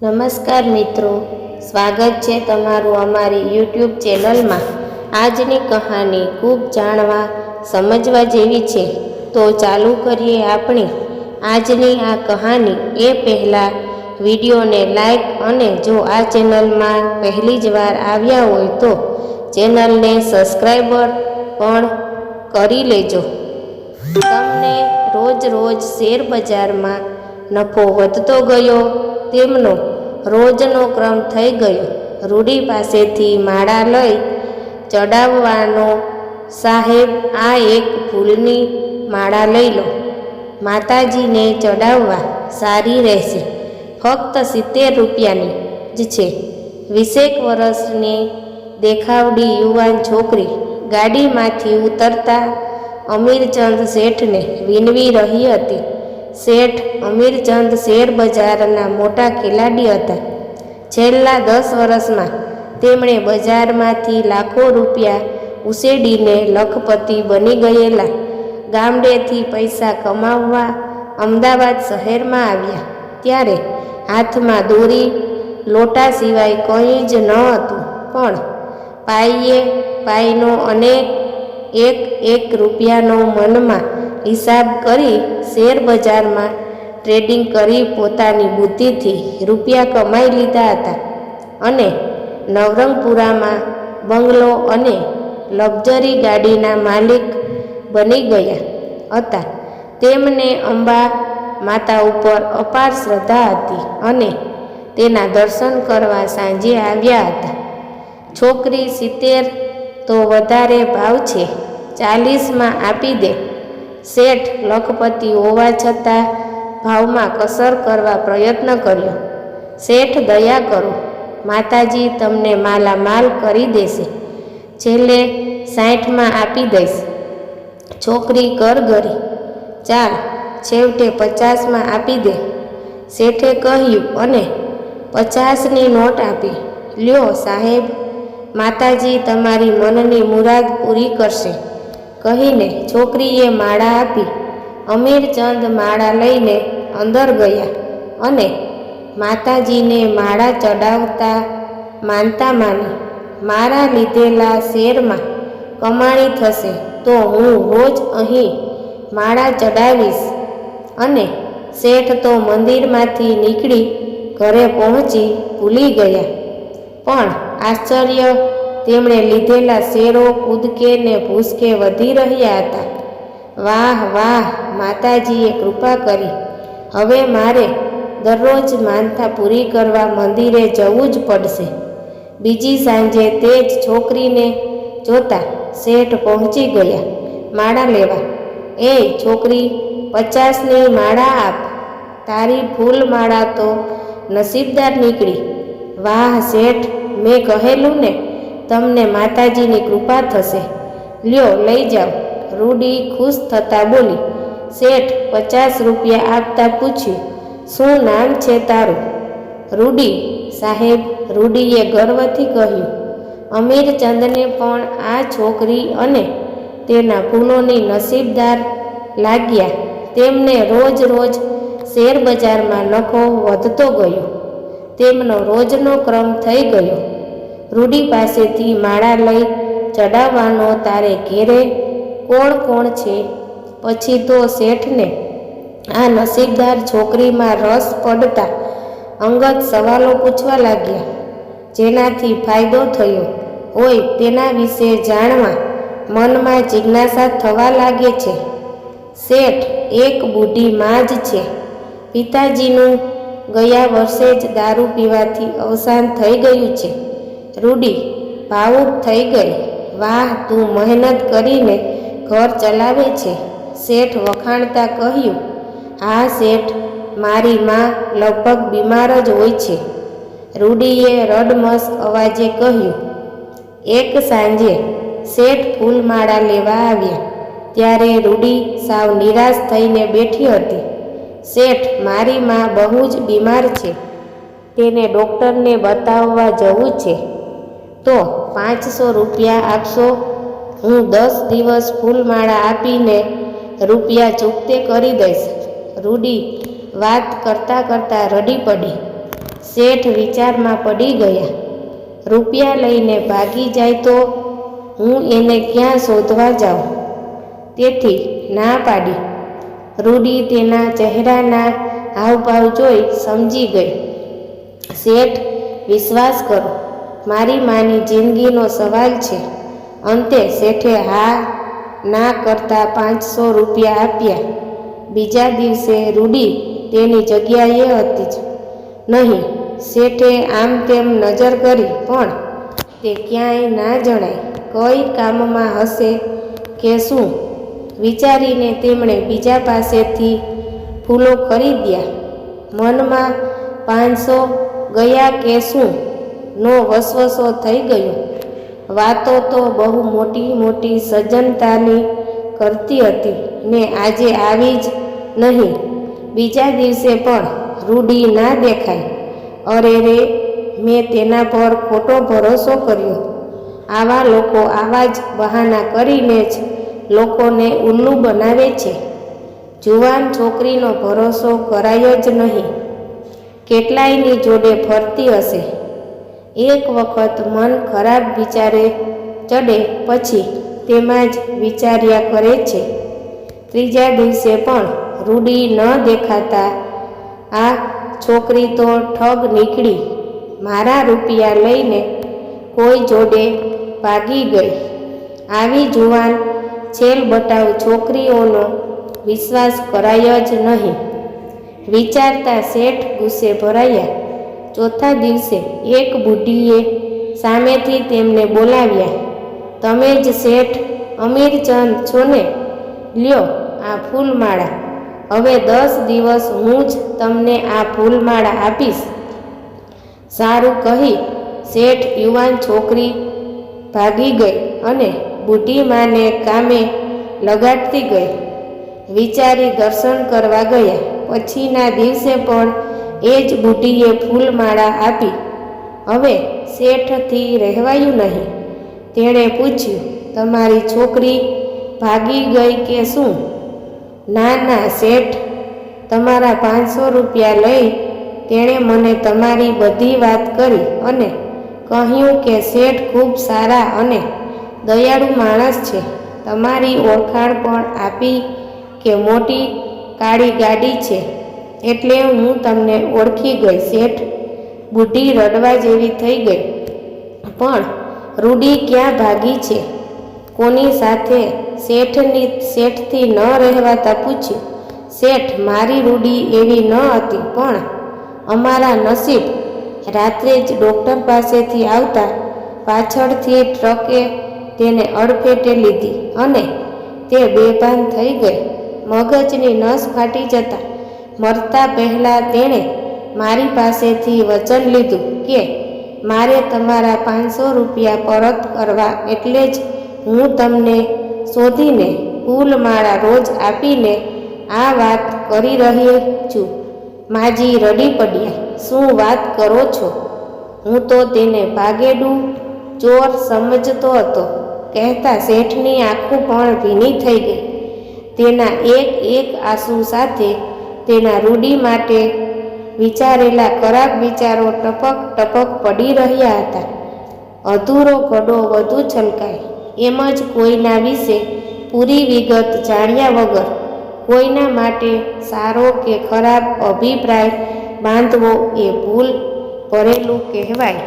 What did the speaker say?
નમસ્કાર મિત્રો, સ્વાગત છે તમારું અમારી યુટ્યુબ ચેનલમાં. આજની કહાની ખૂબ જાણવા, સમજવા જેવી છે. તો ચાલુ કરીએ આપણે. આજની આ કહાની એ પહેલાં વિડીયોને લાઈક અને જો આ ચેનલમાં પહેલી જ વાર આવ્યા હોય તો ચેનલને સબસ્ક્રાઈબર પણ કરી લેજો. તમને રોજ રોજ શેર બજારમાં નફો વધતો ગયો તેમનો રોજનો ક્રમ થઈ ગયો. રૂડી પાસેથી માળા લઈ ચડાવવાનો સાહેબ આ એક ફૂલની માળા લઈ લો. માતાજીને ચડાવવા સારી રહેશે. ફક્ત સિત્તેર રૂપિયાની જ છે. વીસેક વર્ષની દેખાવડી યુવાન છોકરી ગાડીમાંથી ઉતરતા અમીરચંદ શેઠને વિનવી રહી હતી. શેઠ અમીરચંદ શેરબજારના મોટા ખેલાડી હતા. છેલ્લા દસ વર્ષમાં તેમણે બજારમાંથી લાખો રૂપિયા ઉછેડીને લખપતિ બની ગયેલા. ગામડેથી પૈસા કમાવવા અમદાવાદ શહેરમાં આવ્યા. ત્યારે હાથમાં દોરી લોટા સિવાય કંઈ જ ન હતું. પણ પાઈએ, પાઈનો અને એક એક રૂપિયાનો મનમાં હિસાબ કરી શેર બજારમાં ટ્રેડિંગ કરી પોતાની બુદ્ધિથી રૂપિયા કમાઈ લીધા હતા. અને નવરંગપુરામાં બંગલો અને લક્ઝરી ગાડીના માલિક બની ગયા હતા. તેમને અંબા માતા ઉપર અપાર શ્રદ્ધા હતી અને તેના દર્શન કરવા સાંજે આવ્યા હતા. છોકરી સિત્તેર તો વધારે ભાવ છે, ચાલીસમાં આપી દે. શેઠ લખપતિ હોવા છતાં ભાવમાં કસર કરવા પ્રયત્ન કર્યો. શેઠ, દયા કરો. માતાજી તમને માલામાલ કરી દેશે. છેલ્લે સાઠમાં આપી દઈશ. છોકરી કર ગરી ચાલ, છેવટે પચાસમાં આપી દે. શેઠે કહ્યું, અને પચાસની નોટ આપી. લ્યો સાહેબ, માતાજી તમારી મનની મુરાદ પૂરી કરશે. કહીને છોકરીએ માળા આપી અમીરચંદ માળા લઈને અંદર ગયા અને માતાજીને માળા ચડાવતા માનતા માની, મારા લીધેલા શેરમાં કમાણી થશે તો હું રોજ અહીં માળા ચડાવીશ. અને શેઠ તો મંદિરમાંથી નીકળી ઘરે પહોંચી ભૂલી ગયા. પણ આશ્ચર્ય તેમણે લીધેલા શેરો કૂદકે ને ભૂસકે વધી રહ્યા હતા. વાહ વાહ, માતાજીએ કૃપા કરી. હવે મારે દરરોજ માનતા પૂરી કરવા મંદિરે જવું જ પડશે. બીજી સાંજે તે જ છોકરીને જોતા શેઠ પહોંચી ગયા. માળા લેવા. એ છોકરી, પચાસની માળા આપ. તારી ફૂલ માળા તો નસીબદાર નીકળી. વાહ, શેઠ, મેં કહેલું ને તમને માતાજીની કૃપા થશે. લ્યો, લઈ જાઓ. રૂડી ખુશ થતાં બોલી, શેઠ, પચાસ રૂપિયા આપતા પૂછ્યું. શું નામ છે તારું? રૂડી, સાહેબ, રૂડીએ ગર્વથી કહ્યું, અમીરચંદને પણ આ છોકરી અને તેના ફૂલોની નસીબદાર લાગ્યા. તેમને રોજ રોજ શેર બજારમાં નફો વધતો ગયો. તેમનો રોજનો ક્રમ થઈ ગયો. રૂડી પાસેથી માળા લઈ ચડાવવાનો તારે ઘેરે કોણ કોણ છે? પછી તો શેઠને આ નસીબદાર છોકરીમાં રસ પડતા અંગત સવાલો પૂછવા લાગ્યા. જેનાથી ફાયદો થયો હોય તેના વિશે જાણવા મનમાં જિજ્ઞાસા થવા લાગે છે. શેઠ એક બુઢી માં જ છે. પિતાજીનું ગયા વર્ષે જ દારૂ પીવાથી અવસાન થઈ ગયું છે. રૂડી ભાવુક થઈ ગઈ. વાહ, તું મહેનત કરીને ઘર ચલાવે છે, શેઠ વખાણતા કહ્યું. હા, શેઠ, મારી માં લગભગ બીમાર જ હોય છે, રૂડીએ રડમસ અવાજે કહ્યું. એક સાંજે શેઠ ફૂલમાળા લેવા આવ્યા. ત્યારે રૂડી સાવ નિરાશ થઈને બેઠી હતી. શેઠ, મારી માં બહુ જ બીમાર છે. તેને ડૉક્ટરને બતાવવા જવું છે. તો પાંચસો રૂપિયા આપશો? હું દસ દિવસ ફૂલમાળા આપીને રૂપિયા ચૂકતે કરી દઈશ. રૂડી વાત કરતાં કરતાં રડી પડી. શેઠ વિચારમાં પડી ગયા. રૂપિયા લઈને ભાગી જાય તો હું એને ક્યાં શોધવા જાઉં? તેથી ના પાડી. રૂડી તેના ચહેરાના હાવભાવ જોઈ સમજી ગઈ. શેઠ, વિશ્વાસ કરો. મારી માની જિંદગીનો સવાલ છે. અંતે શેઠે હા ના કરતા પાંચસો રૂપિયા આપ્યા. બીજા દિવસે રૂડી તેની જગ્યાએ હતી જ. નહીં, શેઠે આમ તેમ નજર કરી, પણ તે ક્યાંય ના જણાય. કઈ કામમાં હશે કે શું? વિચારીને તેમણે બીજા પાસેથી ફૂલો ખરીદ્યા. મનમાં પાંચસો ગયા કે શું? નો વસવસો થઈ ગયો. વાતો તો બહુ મોટી મોટી સજ્જનતાની કરતી હતી ને આજે આવી જ નહીં. બીજા દિવસે પણ રૂડી ના દેખાય. અરે રે, મેં તેના પર ખોટો ભરોસો કર્યો. આવા લોકો આવા જ બહાના કરીને જ લોકોને ઉલ્લુ બનાવે છે. જુવાન છોકરીનો ભરોસો કરાયો જ નહીં. કેટલાયની જોડે ફરતી હશે? એક વખત મન ખરાબ વિચારે ચડે પછી તેમાં જ વિચાર્યા કરે છે. ત્રીજા દિવસે પણ રૂડી ન દેખાતા આ છોકરી તો ઠગ નીકળી, મારા રૂપિયા લઈને કોઈ જોડે ભાગી ગઈ. આવી જુવાન છેલ બટાવ છોકરીઓનો વિશ્વાસ કરાય જ નહીં. વિચારતા શેઠ ગુસ્સે ભરાયા. ચોથા દિવસે એક બુઢીએ સામેથી તેમને બોલાવ્યા, તમે જ શેઠ અમીરચંદ છો ને લ્યો આ ફૂલમાળા. હવે દસ દિવસ હું જ તમને આ ફૂલમાળા આપીશ. સારું કહી શેઠ યુવાન છોકરી ભાગી ગઈ અને બુઢી માને કામે લગાડતી ગઈ. વિચારી દર્શન કરવા ગયા. પછીના દિવસે પણ એ જ બુઢીએ ફૂલમાળા આપી. હવે શેઠથી રહેવાયું નહીં. તેણે પૂછ્યું, તમારી છોકરી ભાગી ગઈ કે શું? ના ના, શેઠ, તમારા પાંચસો રૂપિયા લઈ તેણે મને તમારી બધી વાત કરી અને કહ્યું કે શેઠ ખૂબ સારા અને દયાળુ માણસ છે. તમારી ઓળખાણ પણ આપી કે મોટી કાળી ગાડી છે. એટલે હું તમને ઓળખી ગઈ શેઠ. બુઢી રડવા જેવી થઈ ગઈ. પણ રૂડી ક્યાં ભાગી છે? કોની સાથે શેઠની, શેઠથી ન રહેવાતા પૂછ્યું. શેઠ, મારી રૂડી એવી ન હતી, પણ અમારા નસીબ રાત્રે જ ડૉક્ટર પાસેથી આવતા પાછળથી ટ્રકે તેને અડફેટે લીધી અને તે બેભાન થઈ ગઈ. મગજની નસ ફાટી જતા મરતા પહેલાં તેણે મારી પાસેથી વચન લીધું કે, મારે તમારા પાંચસો રૂપિયા પરત કરવા એટલે જ હું તમને શોધીને ફૂલમાળા રોજ આપીને આ વાત કરી રહી છું. માજી રડી પડ્યા. શું વાત કરો છો? હું તો તેને ભાગેડું ચોર સમજતો હતો. કહેતા શેઠની આંખો પણ ભીની થઈ ગઈ. તેના એક એક આંસુ સાથે તેના રૂડી માટે વિચારેલા ખરાબ વિચારો ટપક ટપક પડી રહ્યા હતા. અધૂરો ઘડો વધુ છલકાય. એમ જ કોઈના વિશે પૂરી વિગત જાણ્યા વગર કોઈના માટે સારો કે ખરાબ અભિપ્રાય બાંધવો એ ભૂલ ભરેલું કહેવાય.